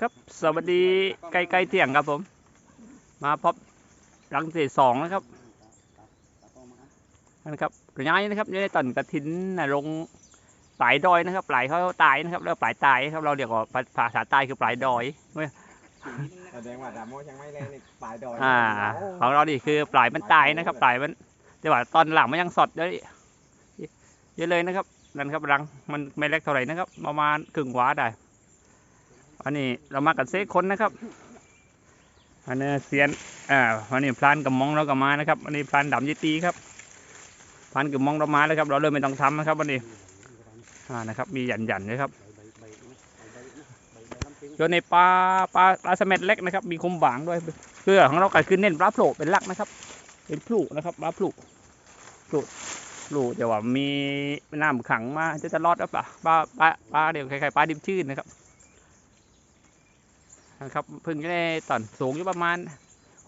ครับสวัสดีใกล้ๆเที่ยงครับผม มาพบรังที่สองนะครับนะครับระยะนี้นะครับอยู่ในต้นกระถินนะลงปลายดอยนะครับปลายเขาตายนะครับ แล้วปลายตายครับเราเรียกว่าภาภาษาใต้คือปลายดอยแสดงว่าดามโมยังไม่แรงในปลายดอยอ่า ของเราดิคือปลายมันตายนะครับ ปลายมันแต่ว่าตอนหลังมันยังสดเยอะเยอะเลยนะครับนั่นครับรังมันไม่เล็กเท่าไหร่นะครับ ประมาณครึ่งหวาได้ อันนี้เรามากันเซคนนะครับอันนี้เซียนอ่าวันนี้พลานกับมองเราก็มานะครับอันนี้พลานดำยีตีครับพลานกับมองเรามาแล้วครับ เราเลยไม่ต้องทำนะครับวันนี้อ่านะครับ มีหยันหยันๆเลยครับอยู่ในปลาปลาปลาสม็ดเล็กนะครับ มีคมบางด้วยเพื่อของเราก็คือเน้นปลาโผล่เป็นหลักนะครับ เป็นพลุนะครับปลาพลุพลุพลุแต่ว่ามีน้ำขังมาจะจะรอดหรือเปล่าปลาปลาปลาเดี๋ยวคล้ายๆปลาดิบชื่นนะครับ นะครับเพิ่งได้ตอนสูงอยู่ประมาณ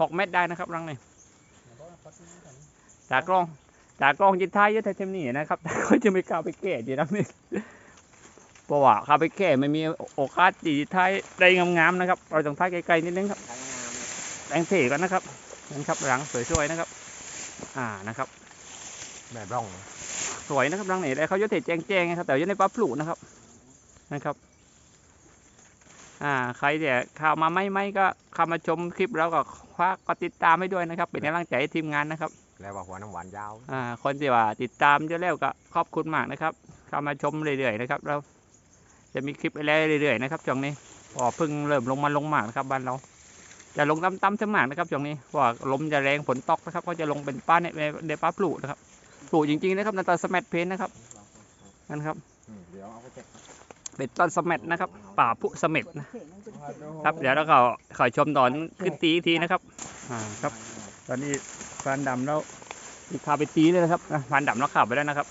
หกเมตรได้นะครับรังนี้จากกล้องจากกล้องจิตท้ายเยอะแท้ๆนี่นะครับแต่ก็จะไม่กล้าไปแก้ดีรังนี้เพราะว่าเข้าไปแก้ไม่มีโอกาสจีท้ายได้งามๆนะครับเราต้องท้ายไกลๆนิดนึงครับทางงามแปลงสีก่อนนะครับนะครับรังสวยๆนะครับ อ่านะครับแบบร่องสวยนะครับรังไหนได้เขายศเทแจ้งๆนะครับแต่อยังในปลาปลูนะครับนะครับ อ่าใครเนี่ยเข้ามาไม่ไม่ก็เข้ามาชมคลิปเราก็คว้าก็ติดตามให้ด้วยนะครับ เป็นกำลังใจให้ทีมงานนะครับ แล้วว่าหัวน้ำหวานยาว อ่า คนที่ว่าติดตามเยอะแล้วก็ขอบคุณมากนะครับ เข้ามาชมเรื่อยๆนะครับเราจะมีคลิปอะไรเรื่อยๆนะครับช่วงนี้พอเพิ่งเริ่มลงมาลงมากนะครับบ้านเราจะลงต่ำๆเสมากนะครับช่วงนี้เพราะว่าลมจะแรงฝนตกนะครับก็จะลงเป็นป้าในในป้าปลูนะครับปลูจริงๆนะครับในตอนสมัดเพนนะครับนั่นครับอืมเดี๋ยวเอาไปเก็บ เป็นต้นสมัดนะครับ ป่าพุเสม็ดนะครับ เดี๋ยวเราก็ขอชมตอนขึ้นตีอีกทีนะครับ อ่าครับ ตอนนี้พรานดำแล้วอีกขาไปตีเลยนะครับนะพรานดำเราข่าวไปแล้วนะครับ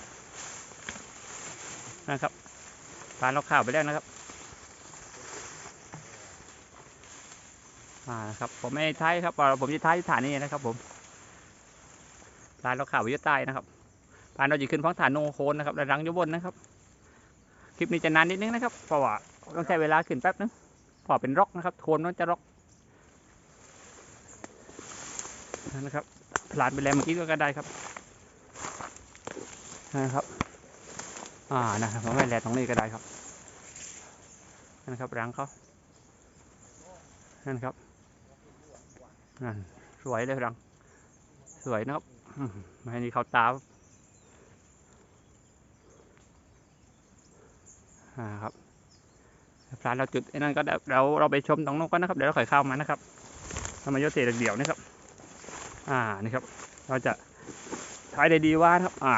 นะครับพรานเราข่าวไปแล้วนะครับ อ่าครับ ผมไม่ท้ายครับ ผมจะท้ายที่ฐานนี้นะครับ ผมพรานเราข่าวไปอยุใต้นะครับพรานเราจะขึ้นพ้องฐานโนโคนนะครับ และรังอยบนนะครับค ลิปนี้จะนานนิดนึงนะครับเพราะว่าต้องใช้เวลาขึ้นแป๊บนึงเพอเป็นร็อกนะครับโคนมันจะร็อกนะครับพลาดไปแล้วเมื่อกี้ก็ได้ครับนะครับอ่านะครับผมไม่แลตรงนี้ก็ได้ครับนั่นครับรังเขานั่นครับนั่นสวยเลยรังสวยนะครับอืมไม่ให้นี่เขาตา อ่าครับพลาดเราจุดไอ้นั่นก็ได้เราเราไปชมตรงนู้นก็นะครับเดี๋ยวเราค่อยเข้ามานะครับทำไมยศเศษเดี่ยวนะครับ อ่านี่ครับ เราจะใช้ได้ดีว่าครับ อ่า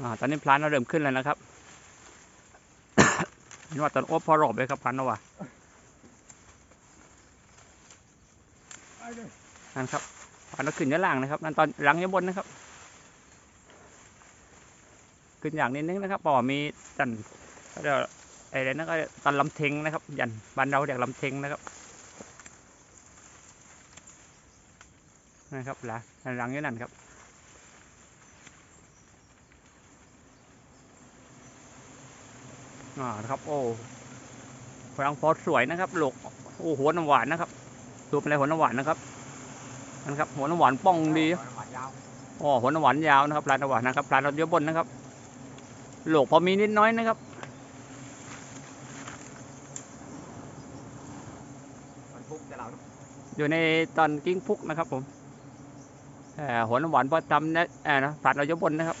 อ่าตอนนี้พลานเราเริ่มขึ้นแล้วนะครับเห็นว่าตอนโอบพอรอบเลยครับพลานเราว่ะนั่นครับพลานเราขึ้นด้านล่างนะครับ นั่นตอนหลังยังบนนะครับ ขึ้นอย่างนิดนึงนะครับเพราะว่ามีจันเขาเรียกว่าไอ้นั่นก็ตันลำเทงนะครับ ยันบ้านเราเรียกลำเทงนะครับนะครับหลังหลังอยู่นั่นครับอ่านะครับ โอ้พลังฟอสสวยนะครับลูกโอ้หัวน้ำหวานนะครับดูเป็นอะไรหัวน้ำหวานนะครับนะครับ หัวน้ำหวานป้องดีหัวน้ำหวานยาวโอ้หัวน้ำหวานยาวนะครับปลาน้ำหวานนะครับปลาเราเยอะบนนะครับ ลูกพอมีนิดน้อยนะครับมันฟุกแต่เราอยู่ในตอนกิ้งพุกนะครับผมเอ่อหัวน้ำหวานพอทำนะเอ่อนะปลาเราเยอะบนนะครับ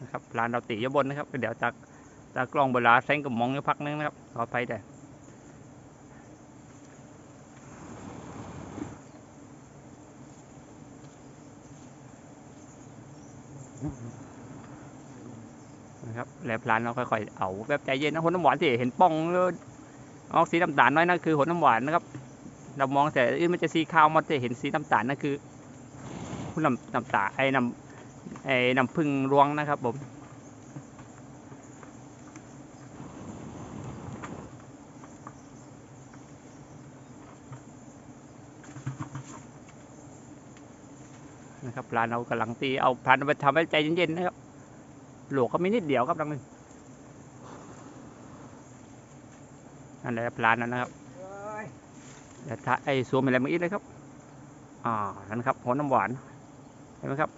นะครับร้านเราตีอยู่บนนะครับ เดี๋ยวจากจากกล้องเวลาแซงกับมองอยู่พักนึงนะครับขอไปได้นะครับแล้วพลานเราค่อยๆเอาแบบใจเย็นนะหัวน้ำหวานที่เห็นป้องเลยออกสีน้ำตาลน้อยนั่นคือหัวน้ำหวานนะครับ เรามองแต่อื่นมันจะสีขาวมันจะเห็นสีน้ำตาลนั่นคือน้ำน้ำตาไอ้น้ำไอ้น้ำพึ่งรวงนะครับผม นะครับปลาเรากำลังตีเอาพันไปทำให้ใจเย็นๆนะครับหลวกก็มีนิดเดียวครับดังนึงนั่นแหละปลานั้นนะครับเอ้ยเดี๋ยวถ้าไอ้สวมอะไรมาอีกเลยครับอ่านั่นครับหัวน้ำหวานเห็นไหมครับ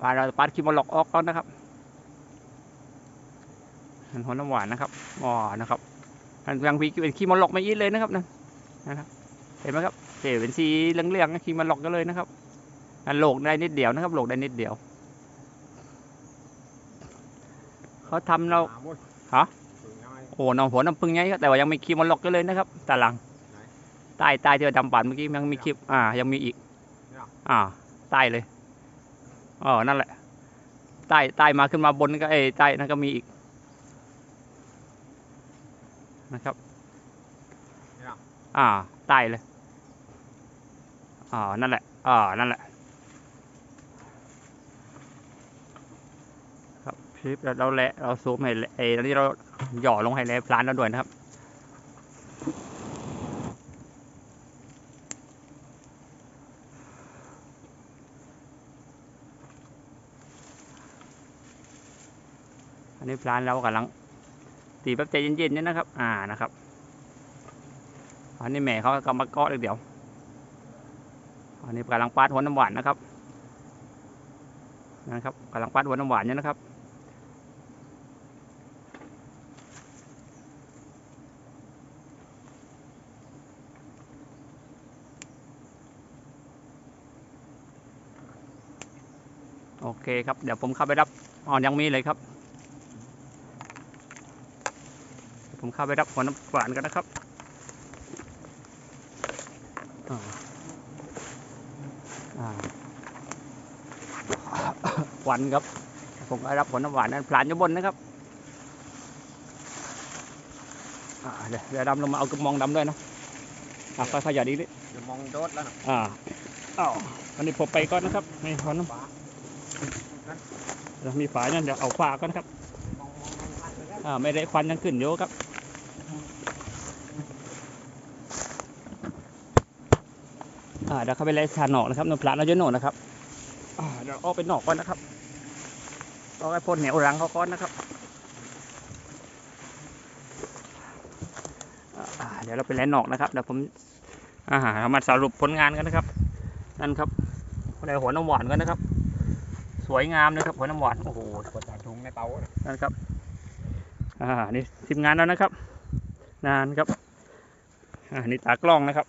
ปลาเราปัดคิมอลล็อกออกก่อนนะครับนั่นหัวน้ำหวานนะครับอ๋อนะครับอันยังมีเป็นคิมอลล็อกมาอีกเลยนะครับนั่นนะครับเห็นไหมครับเจ๋เป็นสีเหลืองๆคิมอลล็อกกันเลยนะครับ โหลกได้นิดเดียวนะครับโหลกได้นิดเดียวเขาทำเราหมดฮะถึงน้อยโอ้น้องหัวน้ำพึ่งไงครับแต่ว่ายังมีคลิปมันล็อกกันเลยนะครับตาหลังไหนใต้ใต้ที่เราดำปัดเมื่อกี้ยังมีคลิปอ่ายังมีอีกเนี่ยอ่าใต้เลยอ๋อนั่นแหละใต้ใต้มาขึ้นมาบนก็เอ้ยใต้นั่นก็มีอีกนะครับ อ่าใต้เลย อ่า นั่นแหละ อ่า นั่นแหละ คลิปเราเราและเราซูมให้และไอ้ตอนนี้เราหย่อลงให้แลพลานเราด้วยนะครับอันนี้พลานเรากำลังตีแบบใจเย็นๆเนี่ยนะครับ อ่านะครับ อันนี้แม่เขากำมาเกาะเลยเดี๋ยว อันนี้กำลังปาดหัวน้ำหวานนะครับ นะครับกำลังปาดหัวน้ำหวานเนี่ยนะครับ เคครับ เดี๋ยวผมเข้าไปรับอ๋อยังมีเลยครับ ผมเข้าไปรับหัวน้ำหวานกันนะครับอ่าอ่าหวานครับ ผมก็รับผลน้ำหวานนั้นพลานอยู่บนนะครับอ่าเดี๋ยวเดี๋ยวดำลงมาเอากระมองดำด้วยนะอะค่อยๆอย่าดีดิเดี๋ยวมองโดดแล้วนะอ่าอ้าวอันนี้ผมไปก่อนนะครับไม่พอน้ำ เดี๋ยวมีฝายนั่นเดี๋ยวเอาขวาก่อนครับอ่าไม่ได้ควันยังขึ้นอยู่ครับอ่าเดี๋ยวเข้าไปเลยชาหนอกนะครับนนพลานเราจะโหนนะครับอ่าเดี๋ยวออกไปหนอกก่อนนะครับออกไปพ่นเหนียวรังเขาก่อนนะครับเดี๋ยวเราไปแลนหนอกนะครับเดี๋ยวผมอ่าเรามาสรุปผลงานกันนะครับ นั่นครับในหัวน้ำหวานกันนะครับ วยงามเลยครับหัวน้ำหวานโอ้โหกดใส่ถุงในเตาน่ะนั่นครับอ่านี่ทีมงานแล้วนะครับ นานครับอ่านี่ตากล้องนะครับ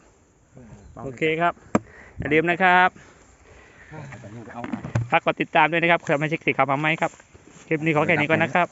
โอเคครับอย่าลืมนะครับเอาไปเอาฝากกดติดตามด้วยนะครับใครไม่ใช่สิครับมาไหมครับคลิปนี้ขอแค่นี้ก่อนนะครับ